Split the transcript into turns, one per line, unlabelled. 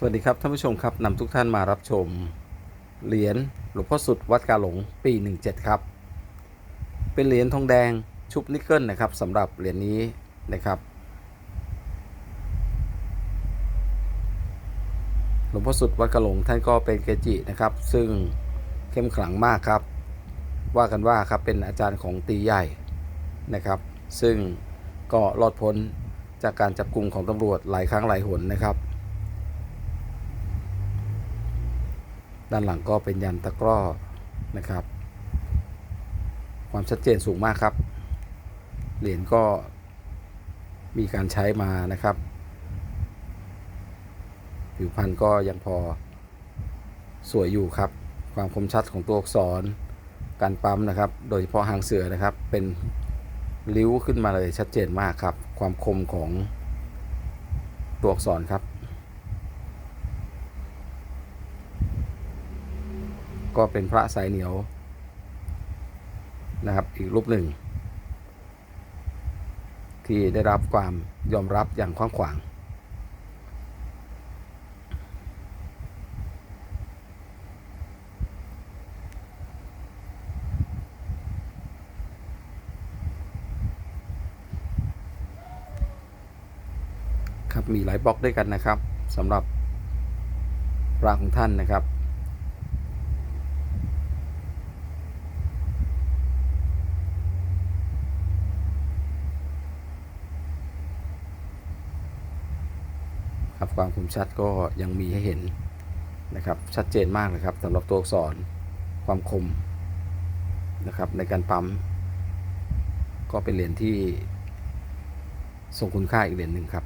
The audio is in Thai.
สวัสดีครับท่านผู้ชมครับนำทุกท่านมารับชม เหรียญหลวงพ่อสุดวัดกาหลงปี 17 ครับ เป็นเหรียญทองแดงชุบนิกเกิลนะครับสำหรับเหรียญนี้นะครับ หลวงพ่อสุดวัดกาหลงท่านก็เป็นเกจินะครับ ซึ่งเข้มขลังมากครับ ว่ากันว่าครับเป็นอาจารย์ของตีใหญ่นะครับ ซึ่งก็รอดพ้นจากการจับกลุ่มของตำรวจหลายครั้งหลายหนนะครับ ด้านหลังก็เป็นยันตะกร้อนะครับ ความชัดเจนสูงมากครับ เหรียญก็มีการใช้มานะครับ ผิวพรรณก็ยังพอสวยอยู่ครับ ความคมชัดของตัวอักษรการปั๊มนะครับ โดยเฉพาะหางเสือนะครับ เป็นริ้วขึ้นมาเลยชัดเจนมากครับ ความคมของตัวอักษรครับ ก็เป็นพระสายเหนียวนะครับอีกรูปหนึ่ง ที่ได้รับความยอมรับอย่างกว้างขวาง ครับมีหลายบล็อกด้วยกันนะครับสำหรับพระของท่านนะครับ ครับความคมชัดก็ยังมีให้เห็นนะครับ ชัดเจนมากเลยครับสำหรับตัวอักษรความคมนะครับในการปั๊ม ก็เป็นเหรียญที่ทรงคุณค่าอีกเหรียญหนึ่งครับ